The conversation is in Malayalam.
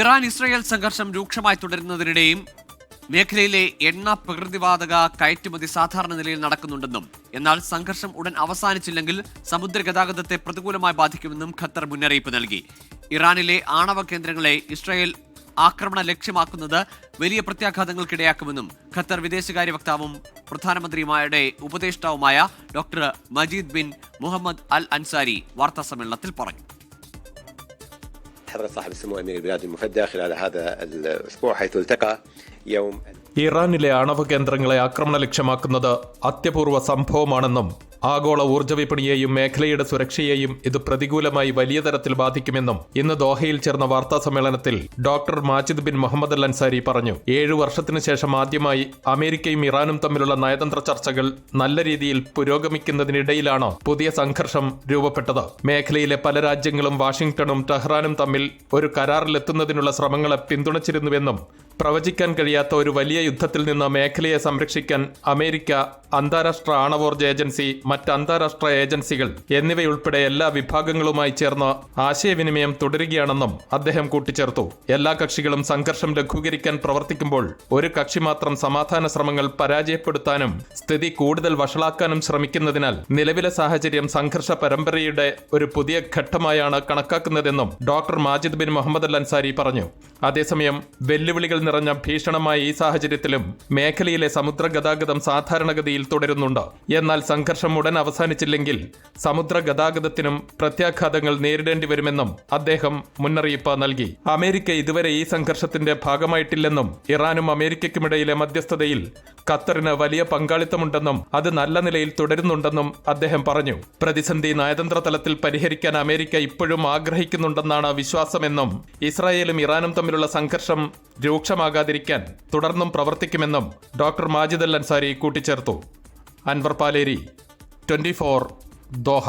ഇറാൻ ഇസ്രയേൽ സംഘർഷം രൂക്ഷമായി തുടരുന്നതിനിടെയും മേഖലയിലെ എണ്ണ പ്രകൃതിവാതക കയറ്റുമതി സാധാരണ നിലയിൽ നടക്കുന്നുണ്ടെന്നും എന്നാൽ സംഘർഷം ഉടൻ അവസാനിച്ചില്ലെങ്കിൽ സമുദ്ര ഗതാഗതത്തെ പ്രതികൂലമായി ബാധിക്കുമെന്നും ഖത്തർ മുന്നറിയിപ്പ് നൽകി. ഇറാനിലെ ആണവ കേന്ദ്രങ്ങളെ ഇസ്രായേൽ ആക്രമണ ലക്ഷ്യമാക്കുന്നത് വലിയ പ്രത്യാഘാതങ്ങൾക്കിടയാക്കുമെന്നും ഖത്തർ വിദേശകാര്യ വക്താവും പ്രധാനമന്ത്രിയുമായുടെ ഉപദേഷ്ടാവുമായ doctor Majid bin Mohammed Al Ansari വാർത്താസമ്മേളനത്തിൽ പറഞ്ഞു. حضرة صاحب السمو أمير البلاد المفدى خلال هذا الأسبوع حيث التقى يوم ഇറാനിലെ ആണവ കേന്ദ്രങ്ങളെ ആക്രമണ ലക്ഷ്യമാക്കുന്നത് അത്യപൂർവ സംഭവമാണെന്നും ആഗോള ഊർജ വിപണിയെയും മേഖലയുടെ സുരക്ഷയെയും ഇത് പ്രതികൂലമായി വലിയ തരത്തിൽ ബാധിക്കുമെന്നും ഇന്ന് ദോഹയിൽ ചേർന്ന വാർത്താ സമ്മേളനത്തിൽ doctor Majid bin Mohammed Al Ansari പറഞ്ഞു. ഏഴു വർഷത്തിനു ശേഷം ആദ്യമായി അമേരിക്കയും ഇറാനും തമ്മിലുള്ള നയതന്ത്ര ചർച്ചകൾ നല്ല രീതിയിൽ പുരോഗമിക്കുന്നതിനിടയിലാണ് പുതിയ സംഘർഷം രൂപപ്പെട്ടത്? മേഖലയിലെ പല രാജ്യങ്ങളും വാഷിംഗ്ടണും ടെഹ്റാനും തമ്മിൽ ഒരു കരാറിലെത്തുന്നതിനുള്ള ശ്രമങ്ങളെ പിന്തുണച്ചിരുന്നുവെന്നും പ്രവചിക്കാൻ കഴിയാത്ത ഒരു വലിയ യുദ്ധത്തിൽ നിന്ന് മേഖലയെ സംരക്ഷിക്കാൻ അമേരിക്ക അന്താരാഷ്ട്ര ആണവോർജ ഏജൻസി മറ്റ് അന്താരാഷ്ട്ര ഏജൻസികൾ എന്നിവയുൾപ്പെടെ എല്ലാ വിഭാഗങ്ങളുമായി ചേർന്ന് ആശയവിനിമയം തുടരുകയാണെന്നും അദ്ദേഹം കൂട്ടിച്ചേർത്തു. എല്ലാ കക്ഷികളും സംഘർഷം ലഘൂകരിക്കാൻ പ്രവർത്തിക്കുമ്പോൾ ഒരു കക്ഷി മാത്രം സമാധാന ശ്രമങ്ങൾ പരാജയപ്പെടുത്താനും സ്ഥിതി കൂടുതൽ വഷളാക്കാനും ശ്രമിക്കുന്നതിനാൽ നിലവിലെ സാഹചര്യം സംഘർഷ പരമ്പരയുടെ ഒരു പുതിയ ഘട്ടമായാണ് കണക്കാക്കുന്നതെന്നും doctor Majid bin Mohammed Al Ansari പറഞ്ഞു. അതേസമയം വെല്ലുവിളികൾ നിറഞ്ഞ ഭീഷണമായ ഈ സാഹചര്യത്തിലും മേഖലയിലെ സമുദ്ര ഗതാഗതം സാധാരണഗതിയിൽ തുടരുന്നുണ്ട്. എന്നാൽ സംഘർഷം ഉടൻ അവസാനിച്ചില്ലെങ്കിൽ സമുദ്ര ഗതാഗതത്തിനും പ്രത്യാഘാതങ്ങൾ നേരിടേണ്ടി വരുമെന്നും അദ്ദേഹം മുന്നറിയിപ്പ് നൽകി. അമേരിക്ക ഇതുവരെ ഈ സംഘർഷത്തിന്റെ ഭാഗമായിട്ടില്ലെന്നും ഇറാനും അമേരിക്കയ്ക്കുമിടയിലെ മധ്യസ്ഥതയിൽ ഖത്തറിന് വലിയ പങ്കാളിത്തമുണ്ടെന്നും അത് നല്ല നിലയിൽ തുടരുന്നുണ്ടെന്നും അദ്ദേഹം പറഞ്ഞു. പ്രതിസന്ധി നയതന്ത്ര തലത്തിൽ പരിഹരിക്കാൻ അമേരിക്ക ഇപ്പോഴും ആഗ്രഹിക്കുന്നുണ്ടെന്നാണ് വിശ്വാസമെന്നും ഇസ്രായേലും ഇറാനും തമ്മിലുള്ള സംഘർഷം രൂക്ഷമാകാതിരിക്കാൻ തുടർന്നും പ്രവർത്തിക്കുമെന്നും ഡോക്ടർ മാജിദ് അൽ അൻസാരി കൂട്ടിച്ചേർത്തു. Anwar Paleri twenty four Doha.